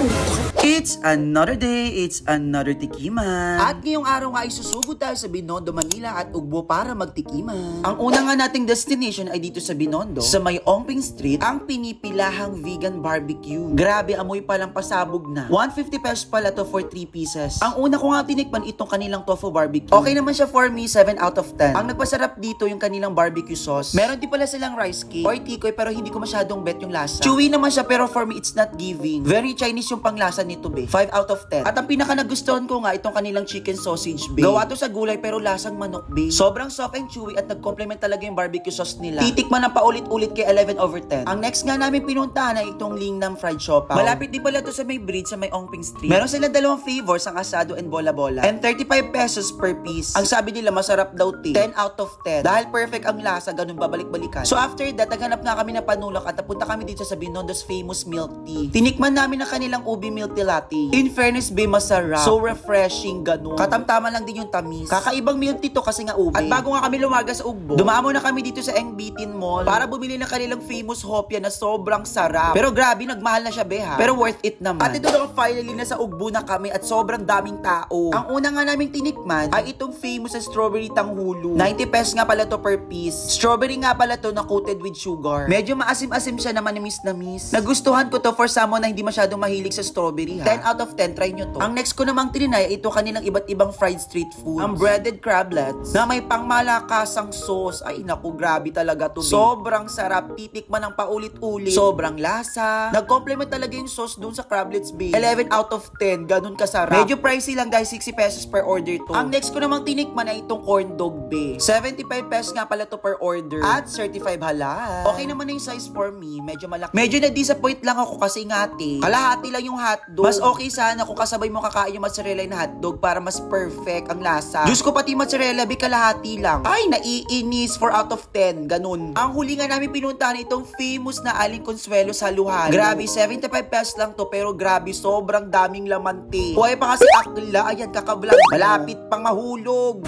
contre It's another day, it's another tikiman. At ngayong araw nga ay susugod tayo sa Binondo, Manila at Ugbo para magtikiman. ang una nga nating destination ay dito sa Binondo, sa may Ongping Street, ang pinipilahang vegan barbecue. Grabe, amoy palang pasabog na. 150 pesos pala to for 3 pieces. Ang una ko nga tinikman itong kanilang tofu barbecue. Okay naman siya for me, 7 out of 10. Ang nagpasarap dito yung kanilang barbecue sauce. Meron din pala silang rice cake or tikoy pero hindi ko masyadong bet yung lasa. Chewy naman siya pero for me it's not giving. Very Chinese yung panglasa nito be. 5 out of 10. At ang pinaka nagustuhan ko nga itong kanilang chicken sausage be. Gawa to sa gulay pero lasang manok be. Sobrang soft and chewy at nag-complement talaga yung barbecue sauce nila. Titikman ng paulit-ulit kay 11 over 10. Ang next nga namin pinuntahan ay itong Lingnam Fried Siopaw. Malapit din pala to sa may bridge sa may Ongping Street. Meron sila dalawang flavors, ang asado and bola-bola. And 35 pesos per piece. Ang sabi nila masarap daw ti. 10 out of 10. Dahil perfect ang lasa, ganun babalik-balikan. So after that, naghanap nga kami ng panulak at napunta kami dito sa Binondo's famous milk tea. Tinikman namin ang kanilang ubi milk tea latte. In fairness, be masarap. So refreshing, ganun. Katamtaman lang din yung tamis. Kakaibang milk tea to kasi nga ubi. At bago nga kami lumaga sa Ugbo, dumamo na kami dito sa Engbitin Mall para bumili ng kanilang famous hopia na sobrang sarap. Pero grabe, nagmahal na siya, beha. Pero worth it naman. At ito na finally, nasa Ugbo na kami at sobrang daming tao. Ang una nga naming tinikman ay itong famous na strawberry tanghulu. 90 pesos nga pala to per piece. Strawberry nga pala to na coated with sugar. Medyo maasim-asim siya na manamis na miss. Nagustuhan ko to for someone na hindi masyadong mahilig sa strawberry ha. 10 out of 10, try nyo to. Ang next ko namang trinay ay ito kanilang iba't ibang fried street food. Ang breaded crablets na may pangmalakasang sauce. Ay naku, grabe talaga to. be. Sobrang sarap. Titikman ng paulit-ulit. Sobrang lasa. Nag-complement talaga yung sauce dun sa crablets be. 11 out of 10. Ganun kasarap. Medyo pricey lang guys. 60 pesos per order to. Ang next ko namang tinikman ay itong corn dog be. 75 pesos nga pala to per order. At certified halal. Okay naman na yung size for me. Medyo malaki. Medyo na-disappoint lang ako kasi ngati. Kalahati lang yung hotdog. Mas okay sana kung kasabay mo kakain yung mozzarella na hotdog para mas perfect ang lasa. Diyos ko pati mozzarella, be kalahati lang. Ay, naiinis 4 out of 10. Ganun. Ang huli nga namin pinuntahan itong famous na Aling Consuelo sa Luhan. Grabe, 75 pesos lang to pero grabe, sobrang daming lamante. Buhay pa kasi akla. Ayan, kakablog. Malapit pang mahulog.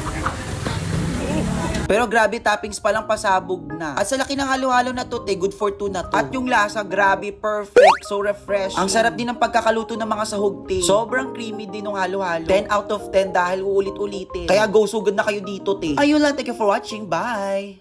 Pero grabe, toppings pa lang pasabog na. At sa laki ng halo-halo na to, te, good for two na to. At yung lasa, grabe, perfect. So refreshing. Ang sarap din ng pagkakaluto ng mga sahog, te. Sobrang creamy din ng halo-halo. 10 out of 10 dahil uulit-ulitin. Kaya go, sugod na kayo dito, te. Ayun lang, thank you for watching. Bye!